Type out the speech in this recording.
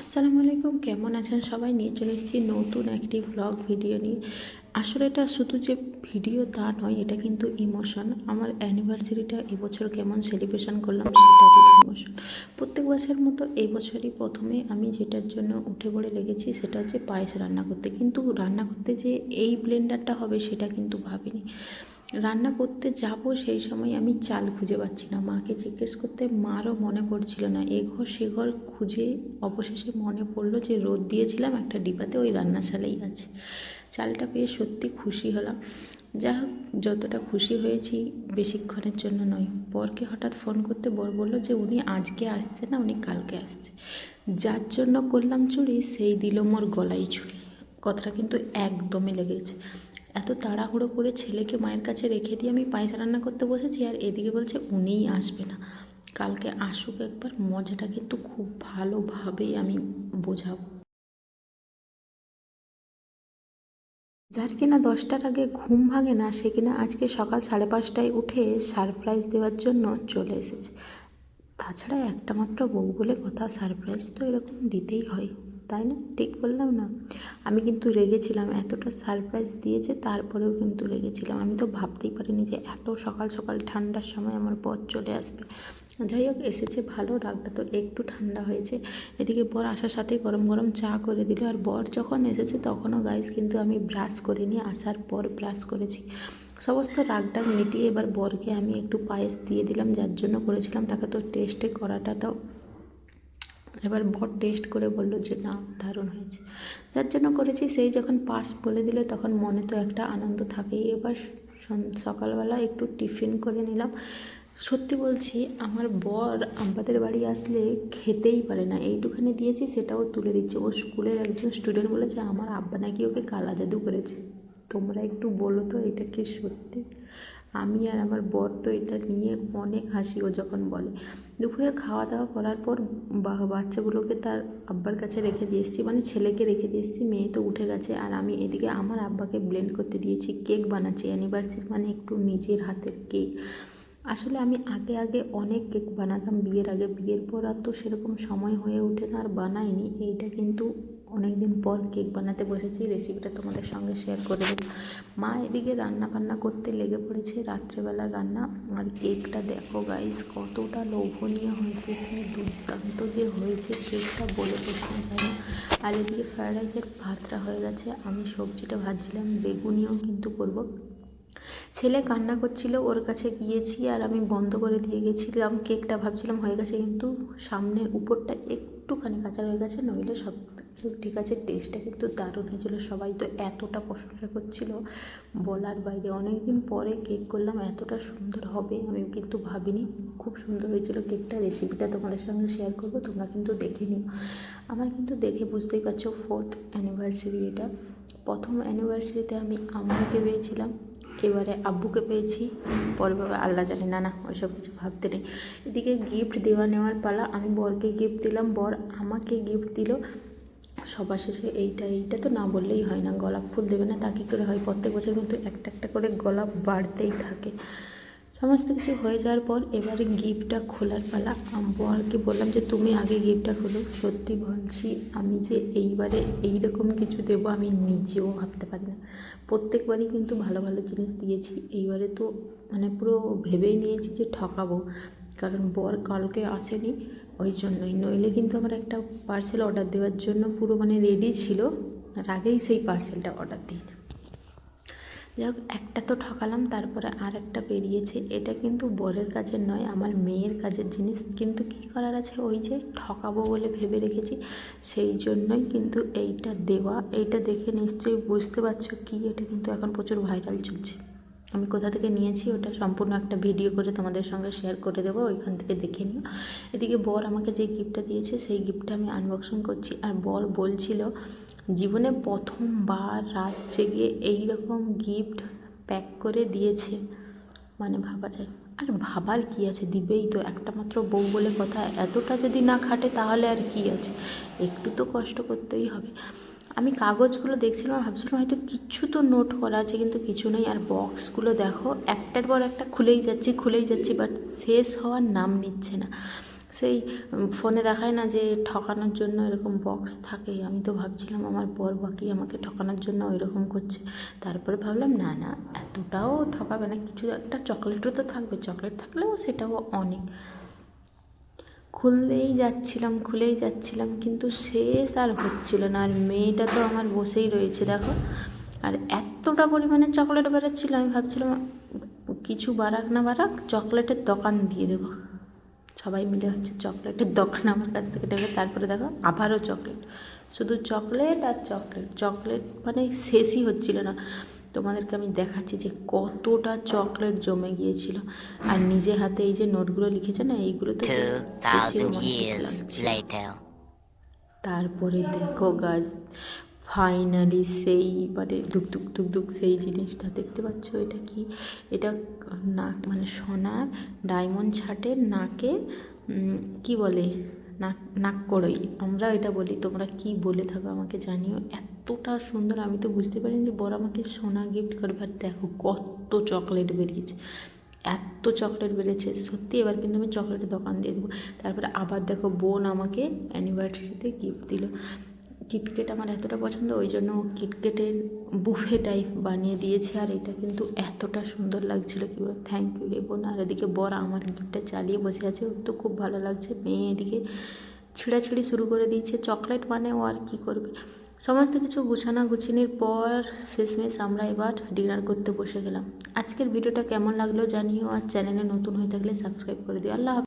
আসসালামু আলাইকুম, কেমন আছেন সবাই? নিয়ে চলে এসেছি নতুন একটি ভ্লগ ভিডিও নিয়ে। আসলে এটা শুধু যে ভিডিও তা নয়, এটা কিন্তু ইমোশন আমার অ্যানিভার্সারিটা এবছর কেমন সেলিব্রেশন করলাম সেটারই ইমোশন প্রত্যেক বছর মতো এই বছরই প্রথমে আমি যেটার জন্য উঠে পড়ে লেগেছি সেটা হচ্ছে পায়েস রান্না করতে। কিন্তু রান্না করতে যে এই ব্লেন্ডারটা হবে সেটা কিন্তু ভাবিনি। রান্না করতে যাব সেই সময় আমি চাল খুঁজে পাচ্ছি না। মাকে জিজ্ঞেস করতে মারও মনে পড়ছিল না। এ ঘর সে ঘর খুঁজে অবশেষে মনে পড়ল যে রোদ দিয়েছিলাম, একটা ডিবাতে ওই রান্নাশালেই আছে। চালটা পেয়ে সত্যি খুশি হলাম। যা হোক, যতটা খুশি হয়েছি বেশিক্ষণের জন্য নয়। বরকে হঠাৎ ফোন করতে বর বলল যে উনি আজকে আসছে না, উনি কালকে আসছে। যার জন্য করলাম চুরি, সেই দিল মোর গলায় ছুরি কথাটা কিন্তু একদমই লেগেছে। এত তাড়াহুড়ো করে ছেলেকে মায়ের কাছে রেখে দিয়ে আমি পায়েস রান্না করতে বসেছি আর এদিকে বলছে উনিই আসবে না। কালকে আসুক একবার, মজাটা কিন্তু খুব ভালোভাবেই আমি বোঝাবো। যার কিনা দশটার আগে ঘুম ভাঙে না, সে কিনা আজকে সকাল সাড়ে পাঁচটায় উঠে সারপ্রাইজ দেওয়ার জন্য চলে এসেছে। তাছাড়া একটা মাত্র বউ বলে কথা সারপ্রাইজ তো এরকম দিতেই হয়। তাই না? ঠিক বললাম না? আমি কিন্তু রেগেছিলাম, এতটা সারপ্রাইজ দিয়েছে, তারপরেও কিন্তু রেগেছিলাম। আমি তো ভাবতেই পারিনি যে এত সকাল সকাল ঠান্ডার সময় আমার পথ চলে আসবে। যাই হোক, এসেছে ভালো রাগটা তো একটু ঠান্ডা হয়েছে। এদিকে বর আসার সাথে গরম গরম চা করে দিল। আর বর যখন এসেছে তখনও গাইজ কিন্তু আমি ব্রাশ করিনি আসার পর ব্রাশ করেছি। সমস্ত রাগটা মিটিয়ে এবার বরকে আমি একটু পায়েস দিয়ে দিলাম, যার জন্য করেছিলাম তাকে তো টেস্টে করাটা তো এবার বর টেস্ট করে বলল যে না, দারুণ হয়েছে। যার জন্য করেছি সেই যখন পাস বলে দিল তখন মনে তো একটা আনন্দ থাকেই। এবার সকালবেলা একটু টিফিন করে নিলাম। সত্যি বলছি, আমার বর আমাদের বাড়ি আসলে খেতেই পারে না। এইটুখানি দিয়েছি, সেটাও তুলে দিচ্ছে। ও স্কুলের একজন স্টুডেন্ট বলেছে, আমার আব্বা নাকি ওকে কালা জাদু করেছে। তোমরা একটু বলো তো, এটা কি সত্যি? আমি আর আমার বর তো এটা নিয়ে অনেক হাসি ও যখন বলে। দুপুরের খাওয়া দাওয়া করার পর বাচ্চাগুলোকে তার আব্বার কাছে রেখে দিয়ে এসেছি মানে ছেলেকে রেখে দিয়ে এসেছি, মেয়ে তো উঠে গেছে আর আমি এদিকে আমার আব্বাকে ব্লেন্ড করতে দিয়েছি কেক বানাচ্ছি অ্যানিভার্সারি মানে একটু নিজের হাতের কেক আসলে আমি আগে আগে অনেক কেক বানাতাম, বিয়ের আগে, বিয়ের পর আর তো সেরকম সময় হয়ে ওঠে না আর বানাইনি, এইটা কিন্তু অনেক দিন পর কেক বানাতে বসেছি রেসিপিটা তোমাদের সঙ্গে শেয়ার করে দেবো। মা এদিকে রান্না বান্না করতে লেগে পড়েছে রাত্রেবেলা রান্না, আর কেকটা দেখো গাইস কতটা লোভনীয় হয়েছে কি দুর্দান্ত যে হয়েছে কেকটা বলে বোঝানো যায় না। আর এদিকে ফ্রায়েড রাইসের ভাতটা হয়ে গেছে, আমি সবজিটা ভাজছিলাম, বেগুনিও কিন্তু করব। ছেলে কান্না করছিল, ওর কাছে গিয়েছি আর আমি বন্ধ করে দিয়ে গেছিলাম, কেকটা ভাবছিলাম হয়ে গেছে, কিন্তু সামনের উপরটা একটুখানি কাঁচা হয়ে গেছে, নইলে সব কিছু ঠিক আছে টেস্টটা কিন্তু দারুণ হয়েছিল। সবাই তো এতটা প্রশংসা করছিল। বলার বাইরে অনেক দিন পরে কেক করলাম, এতটা সুন্দর হবে আমি কিন্তু ভাবিনি। খুব সুন্দর হয়েছিল কেকটা রেসিপিটা তোমাদের সঙ্গে শেয়ার করব, তোমরা কিন্তু দেখে নিও। আমার কিন্তু দেখে বুঝতেই পারছ ফোর্থ অ্যানিভার্সারি এটা। প্রথম অ্যানিভার্সারিতে আমি আম্মুকে পেয়েছিলাম, এবারে আব্বুকে পেয়েছি। পরে বাবা আল্লাহ জানে, না না, ওইসব কিছু ভাবতে নেই। এদিকে গিফট দেওয়া নেওয়ার পালা, আমি বরকে গিফট দিলাম, বর আমাকে গিফট দিল। সবার শেষে এইটা এইটা তো না বললেই হয় না। গোলাপ ফুল দেবে না, তা কী করে হয়? প্রত্যেক বছর কিন্তু একটা একটা করে গোলাপ বাড়তেই থাকে। সমস্ত কিছু হয়ে যাওয়ার পর এবারে গিফটটা খোলার পালা। বরকে বললাম যে, তুমি আগে গিফটটা খোলো। সত্যি বলছি, আমি যে এইবারে এই রকম কিছু দেবো, আমি নিজেও ভাবতে পারি না। প্রত্যেকবারই কিন্তু ভালো ভালো জিনিস দিয়েছি। এইবারে তো মানে পুরো ভেবেই নিয়েছি যে ঠকাবো। কারণ বর কালকে আসেনি। ওই জন্যই। নইলে কিন্তু আমার একটা পার্সেল অর্ডার দেওয়ার জন্য পুরো মানে রেডি ছিল। আর আগেই সেই পার্সেলটা অর্ডার দিই যাই হোক, একটা তো ঠকালাম, তারপরে আর একটা বেরিয়েছে। এটা কিন্তু বরের কাজের নয়, আমার মেয়ের কাজের জিনিস। কিন্তু কী করার আছে? ওই যে ঠকাবো বলে ভেবে রেখেছি। সেই জন্যই কিন্তু এইটা দেওয়া। এইটা দেখে নিশ্চয়ই বুঝতে পারছ কি? এটা কিন্তু এখন প্রচুর ভাইরাল চলছে। আমি কোথা থেকে নিয়েছি ওটা সম্পূর্ণ একটা ভিডিও করে তোমাদের সঙ্গে শেয়ার করে দেবো, ওইখান থেকে দেখে নিও। এদিকে বর আমাকে যে গিফটটা দিয়েছে, সেই গিফটটা আমি আনবক্সিং করছি। আর বর বলছিল, জীবনে প্রথমবার রাত জেগে এই রকম গিফট প্যাক করে দিয়েছে। মানে ভাবা যায়। আর ভাবার কি আছে? দিবেই তো। একটা মাত্র বউ বলে কথা। এতটা যদি না খাটে তাহলে আর কি আছে? একটু তো কষ্ট করতেই হবে। আমি কাগজগুলো দেখছিলাম ভাবছিলাম হয়তো কিছু তো নোট করা আছে, কিন্তু কিছু নেই। আর বক্সগুলো দেখো, একটার পর একটা খুলেই যাচ্ছি খুলেই যাচ্ছি বাট শেষ হওয়ার নাম নিচ্ছে না। সেই ফোনে দেখায় না যে ঠকানোর জন্য এরকম বক্স থাকে। আমি তো ভাবছিলাম আমার বর বাকি আমাকে ঠকানোর জন্য ওইরকম করছে। তারপরে ভাবলাম, না না, এতটাও ঠকাবে না। কিছু একটা, চকলেটও তো থাকবে। চকলেট থাকলেও সেটাও অনেক। খুললেই যাচ্ছিলাম, খুলেই যাচ্ছিলাম, কিন্তু শেষ আর হচ্ছিল না। আর মেয়েটা তো আমার বসেই রয়েছে, দেখো। আর এতটা পরিমাণে চকলেট বেরোচ্ছিল, আমি ভাবছিলাম, কিছু বাড়াক না বাড়াক, চকলেটের দোকান দিয়ে দেবো। সবাই মিলে হচ্ছে চকলেটের দোকান আমার কাছ থেকে নেবে তারপরে দেখো আবারও চকলেট। শুধু চকলেট আর চকলেট চকলেট মানে শেষই হচ্ছিল না। তোমাদেরকে আমি দেখাচ্ছি যে কতটা চকলেট জমে গিয়েছিল। আর নিজে হাতে এই যে নোটগুলো লিখেছে না এইগুলো তো বেশ- বেশি 2000 romantic years লাগছে। later. তারপরে দেখো গাছ ফাইনালি সেই মানে দুক দুক দুক দুক সেই জিনিসটা দেখতে পাচ্ছ এটা কি? এটা নাক মানে সোনার ডায়মন্ড ছাটের নাকে কি বলে? নাক নাক কড়ই। আমরা এটা বলি তোমরা কি বলে থাকো আমাকে জানিও। এতটা সুন্দর আমি তো বুঝতে পারিনি যে বড় আমাকে সোনা গিফট করবে আর দেখো কত চকলেট বেরিয়েছে। এত চকলেট বেড়েছে সত্যি এবার কিন্তু আমি চকলেটের দোকান দিয়ে দেবো। তারপরে আবার দেখো বোন আমাকে অ্যানিভার্সারিতে গিফট দিল। কিটকেট আমার এতটা পছন্দ, ওই জন্য কিটকেটের বুফে টাইপ বানিয়ে দিয়েছে আর এটা কিন্তু এতটা সুন্দর লাগছিল কি বল? থ্যাংক ইউ রে বোন। আর এদিকে বর আমার গিফটটা চালিয়ে বসে আছে, ওর তো খুব ভালো লাগছে। মেয়ে এদিকে ছিঁড়াছিঁড়ি শুরু করে দিয়েছে। চকলেট মানে ও আর কী করবে? সমস্ত কিছু গুছানা গুছিনির পর শেষমেশ আমরা এবার ডিনার করতে বসে গেলাম আজকের ভিডিওটা কেমন লাগল জানিও আর চ্যানেলে নতুন হয়ে থাকলে সাবস্ক্রাইব করে দিও আল্লাহ।